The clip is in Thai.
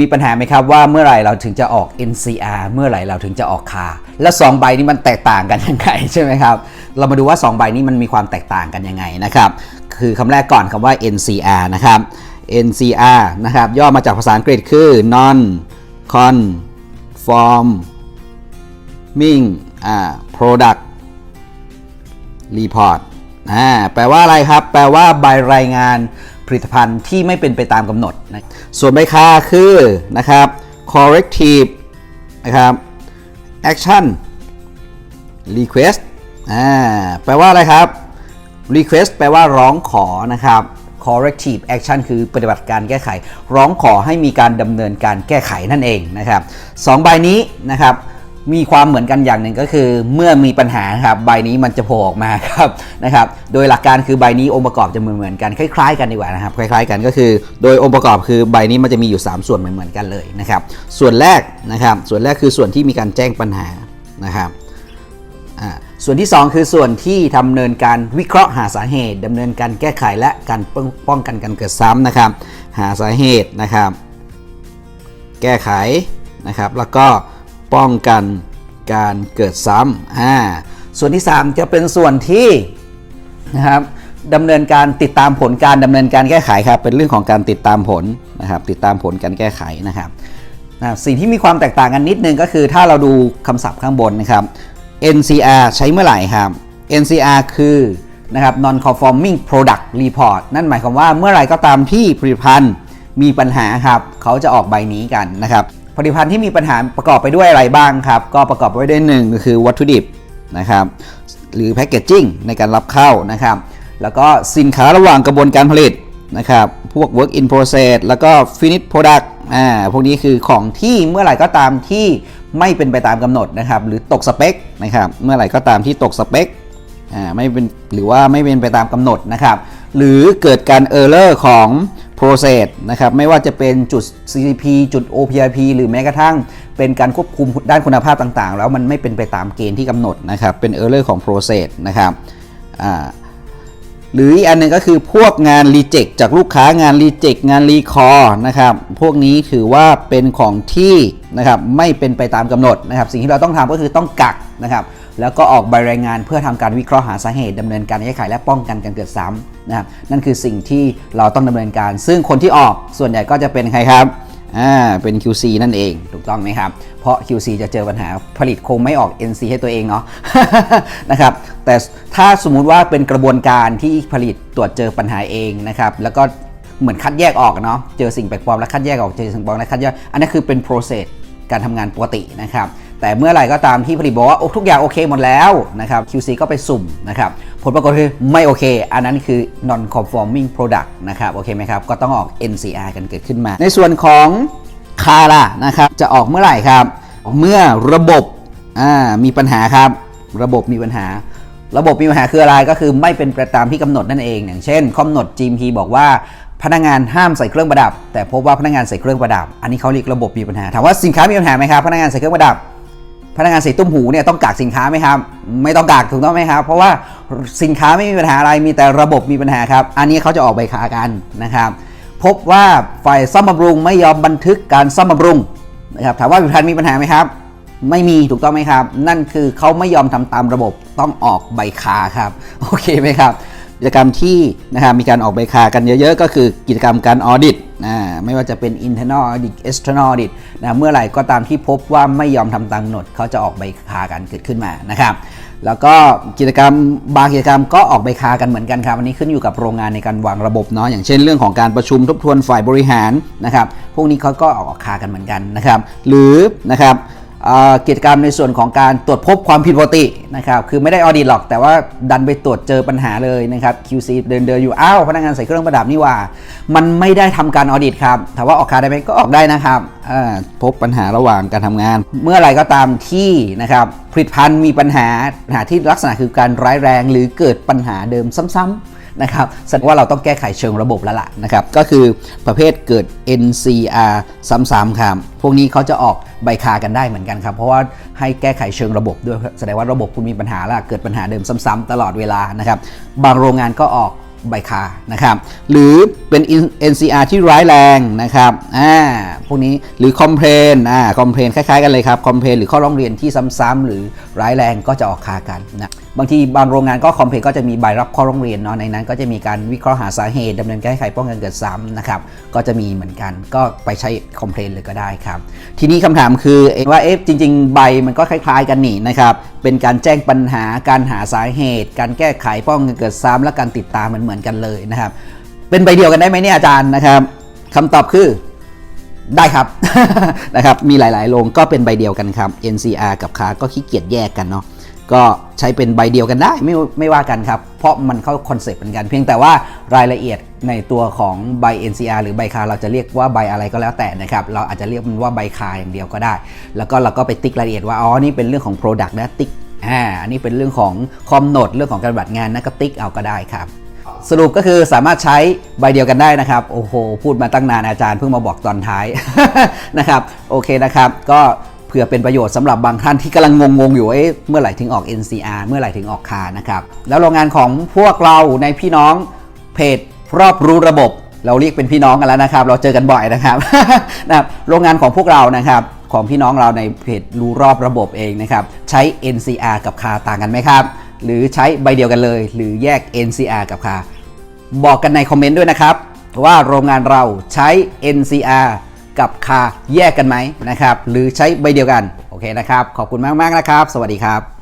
มีปัญหาไหมครับว่าเมื่อไหร่เราถึงจะออก NCR เมื่อไหร่เราถึงจะออกคาและ 2 ใบนี้มันแตกต่างกันยังไงใช่ไหมครับ เรามาดูว่า 2 ใบนี้มันมีความแตกต่างกันยังไงนะครับ คือคำแรกก่อนคำว่า NCR นะครับ NCR นะครับ ย่อมาจากภาษาอังกฤษคือ non conforming product report อ่าแปลว่าอะไรครับ แปลว่าใบรายงาน ลิตภัณฑ์ที่ไม่เป็นไปตามกำหนดนะส่วนใบค่าคือนะครับ corrective นะครับ action request อ่าแปลว่าอะไรครับ request แปลว่าร้องขอนะครับ corrective action คือปฏิบัติการแก้ไข ร้องขอให้มีการดำเนินการแก้ไขนั่นเองนะครับสองใบนี้นะครับ มีความเหมือนกันอย่างหนึ่งก็คือ เมื่อมีปัญหาครับใบนี้มันจะโผล่ออกมาครับนะครับ โดยหลักการคือใบนี้องค์ประกอบจะเหมือนเหมือนกันคล้ายๆกันดีกว่านะครับคล้ายๆกันก็คือ โดยองค์ประกอบคือใบนี้มันจะมีอยู่ 3 ส่วนเหมือนๆกันเลยนะครับ ส่วนแรกนะครับ ส่วนแรกคือส่วนที่มีการแจ้งปัญหานะครับส่วนที่ 2 คือส่วนที่ดำเนินการวิเคราะห์หาสาเหตุดำเนินการแก้ไขและการป้องป้องกันการเกิดซ้ำนะครับ หาสาเหตุนะครับ แก้ไขนะครับ แล้วก็ ป้องกันการเกิดซ้ำอ่าส่วนที่ 3 จะเป็นส่วนที่นะครับดำเนินการติดตามผลการดำเนินการแก้ไขครับ เป็นเรื่องของการติดตามผลนะครับ ติดตามผลการแก้ไขนะครับนะสิ่งที่มีความแตกต่างกันนิดนึงก็คือถ้าเราดูคำศัพท์ข้างบนนะครับ NCR ใช้เมื่อไหร่ครับ NCR คือนะครับ non conforming product report นั่นหมายความว่าเมื่อไหร่ก็ตามที่ผลิตภัณฑ์มีปัญหาครับ เขาจะออกใบนี้กันนะครับ ผลิตภัณฑ์ที่มีปัญหาประกอบไปด้วยอะไรบ้างครับ ก็ประกอบไปด้วยหนึ่งก็คือวัตถุดิบนะครับหรือแพ c เกจจิ้งในการรับเข้านะครับ แล้วก็สินค้าระหว่างกระบวนการผลิตนะครับ พวก work in process แล้วก็ finish product อ่าพวกนี้คือของที่เมื่อไหร่ก็ตามที่ไม่เป็นไปตามกำหนดนะครับ หรือตกสเปคนะครับ เมื่อไหร่ก็ตามที่ตกสเปคอ่าไม่เป็นหรือว่าไม่เป็นไปตามกำหนดนะครับ หรือเกิดการ error ของ process นะครับไม่ว่าจะเป็นจุด CCP จุด OPIP หรือแม้กระทั่งเป็นการควบคุมด้านคุณภาพต่างๆ แล้วมันไม่เป็นไปตามเกณฑ์ที่กำหนดนะครับเป็น error ของ process นะครับหรืออีกอันหนึ่งก็คือพวกงานรีเจ็คจากลูกค้างานรีเจ็คงานรีคอร์นะครับพวกนี้ถือว่าเป็นของที่นะครับไม่เป็นไปตามกำหนดนะครับสิ่งที่เราต้องทำก็คือต้องกักนะครับ แล้วก็ออกใบรายงานเพื่อทำการวิเคราะห์หาสาเหตุดำเนินการแก้ไขและป้องกันการเกิดซ้ำนะครับนั่นคือสิ่งที่เราต้องดำเนินการ ซึ่งคนที่ออกส่วนใหญ่ก็จะเป็นใครครับอ่าเป็น QC นั่นเองถูกต้องไหมครับ เพราะ QC จะเจอปัญหาผลิตคงไม่ออก NC ให้ตัวเองเนาะนะครับแต่ถ้าสมมุติว่าเป็นกระบวนการที่ผลิตตรวจเจอปัญหาเองนะครับแล้วก็เหมือนคัดแยกออกเนาะเจอสิ่งแปลกปลอมแล้วคัดแยกออกเจอสิ่งแปลกปลอมแล้วคัดแยกอันนี้คือเป็น process การทำงานปกตินะครับ แต่เมื่อไหร่ก็ตามที่ผลิตบอกว่าทุกอย่างโอเคหมดแล้วนะครับ QC ก็ไปสุ่มนะครับ ผลปรากฏคือไม่โอเค อันนั้นคือ non conforming product นะครับ โอเคไหมครับ ก็ต้องออก NCR กันเกิดขึ้นมา ในส่วนของคาร่านะครับ จะออกเมื่อไหร่ครับ เมื่อระบบมีปัญหาครับ ระบบมีปัญหา ระบบมีปัญหาคืออะไรก็คือไม่เป็นไปตามที่กำหนดนั่นเอง อย่างเช่นกำหนด GMP บอกว่าพนักงานห้ามใส่เครื่องประดับ แต่พบว่าพนักงานใส่เครื่องประดับ อันนี้เขาเรียกระบบมีปัญหา ถามว่าสินค้ามีปัญหาไหมครับ พนักงานใส่เครื่องประดับ พนักงานส่ตุ้มหูเนี่ยต้องกักสินค้าไหมครับ ไม่ต้องกักถูกต้องไหมครับ เพราะว่าสินค้าไม่มีปัญหาอะไรมีแต่ระบบมีปัญหาครับ อันนี้เขาจะออกใบขากันนะครับ พบว่าฝ่ายซ่อมบำรุงไม่ยอมบันทึกการซ่อมบำรุงนะครับถามว่าผลิตภัณฑ์มีปัญหาไหมครับ ไม่มีถูกต้องไหมครับ นั่นคือเขาไม่ยอมทำตามระบบต้องออกใบคาครับ โอเคไหมครับ กิจกรรมที่นะครับมีการออกใบคากันเยอะ ๆ ก็คือกิจกรรมการออดิตนะไม่ว่าจะเป็น internal audit external audit นะเมื่อไหร่ก็ตามที่พบว่าไม่ยอมทำตามกำหนดเขาจะออกใบคากันเกิดขึ้นมานะครับแล้วก็กิจกรรมบางกิจกรรมก็ออกใบคากันเหมือนกันครับอันนี้ขึ้นอยู่กับโรงงานในการวางระบบเนาะอย่างเช่นเรื่องของการประชุมทบทวนฝ่ายบริหารนะครับพวกนี้เขาก็ออกคากันเหมือนกันนะครับหรือนะครับ กิจกรรมในส่วนของการตรวจพบความผิดปกตินะครับคือไม่ได้ออดิตหรอกแต่ว่าดันไปตรวจเจอปัญหาเลยนะครับ QC เดินเดินอยู่อ้าวพนักงานใส่เครื่องประดับนี่ว่า มันไม่ได้ทำการออดิตครับถามว่าออกคาได้ไหมก็ออกได้นะครับพบปัญหาระหว่างการทำงาน เมื่อไรก็ตามที่นะครับผลิตภัณฑ์มีปัญหาปัญหาที่ลักษณะคือการร้ายแรง หรือเกิดปัญหาเดิมซ้ำๆ นะครับแสดงว่าเราต้องแก้ไขเชิงระบบแล้วล่ะนะครับก็คือประเภทเกิด NCR ซ้ำๆครับพวกนี้เขาจะออกใบคากันได้เหมือนกันครับ เพราะว่าให้แก้ไขเชิงระบบด้วยแสดงว่าระบบคุณมีปัญหาล้วเกิดปัญหาเดิมซ้ำๆตลอดเวลานะครับบางโรงงานก็ออกใบคานะครับ หรือเป็น NCR ที่ร้ายแรงนะครับ อ่า พวกนี้ หรือคอมเพลน อ่า คอมเพลนคล้ายๆกันเลยครับ คอมเพลนหรือข้อร้องเรียนที่ซ้ำๆหรือร้ายแรงก็จะออกคากันนะ บางทีบางโรงงานก็คอมเพลนก็จะมีใบรับข้อร้องเรียนเนาะในนั้นก็จะมีการวิเคราะห์หาสาเหตุดำเนินการแก้ไขป้องกันเกิดซ้ำนะครับก็จะมีเหมือนกันก็ไปใช้คอมเพลนเลยก็ได้ครับ ทีนี้คำถามคือว่าเอ๊ะจริง ๆ ใบมันก็คล้าย ๆ กันนี่นะครับเป็นการแจ้งปัญหาการหาสาเหตุ การแก้ไขป้องกันเกิดซ้ำและการติดตามมันเหมือนกันเลยนะครับ เป็นใบเดียวกันได้ไหมเนี่ยอาจารย์นะครับคำตอบคือได้ครับนะครับ มีหลายๆ โรงก็เป็นใบเดียวกันครับ NCR กับคาก็ขี้เกียจแยกกันเนาะ ก็ใช้เป็นใบเดียวกันได้ไม่ไม่ว่ากันครับ เพราะมันเข้าคอนเซปต์เหมือนกัน เพียงแต่ว่ารายละเอียดในตัวของใบ NCR หรือใบคาเราจะเรียกว่าใบอะไรก็แล้วแต่นะครับ เราอาจจะเรียกมันว่าใบคาอย่างเดียวก็ได้ แล้วก็เราก็ไปติ๊กรายละเอียดว่าอ๋อนี่เป็นเรื่องของ Product นะติ๊กอ่าอันนี้เป็นเรื่องของคอมโนดเรื่องของการบัติงานนะก็ติ๊กเอาก็ได้ครับสรุปก็คือสามารถใช้ใบเดียวกันได้นะครับ โอ้โห พูดมาตั้งนานอาจารย์เพิ่งมาบอกตอนท้ายนะครับ โอเคนะครับ ก็ ผื่อเป็นประโยชน์สำหรับบางท่านที่กำลังงงๆอยู่เอ๊ะเมื่อไหร่ถึงออก NCR เมื่อไหร่ถึงออกคานะครับแล้วโรงงานของพวกเราในพี่น้องเพจรอบรู้ระบบ เราเรียกเป็นพี่น้องกันแล้วนะครับ เราเจอกันบ่อยนะครับนะโรงงานของพวกเรานะครับของพี่น้องเราในเพจรู้รอบระบบเองนะครับใช้ NCR กับคาต่างกันไหมครับ หรือใช้ใบเดียวกันเลย หรือแยก NCR กับคาบอกกันในคอมเมนต์ด้วยนะครับว่าโรงงานเราใช้ NCR กับคาแยกกันไหมนะครับ หรือใช้ใบเดียวกัน โอเคนะครับ ขอบคุณมาก ๆ นะครับ สวัสดีครับ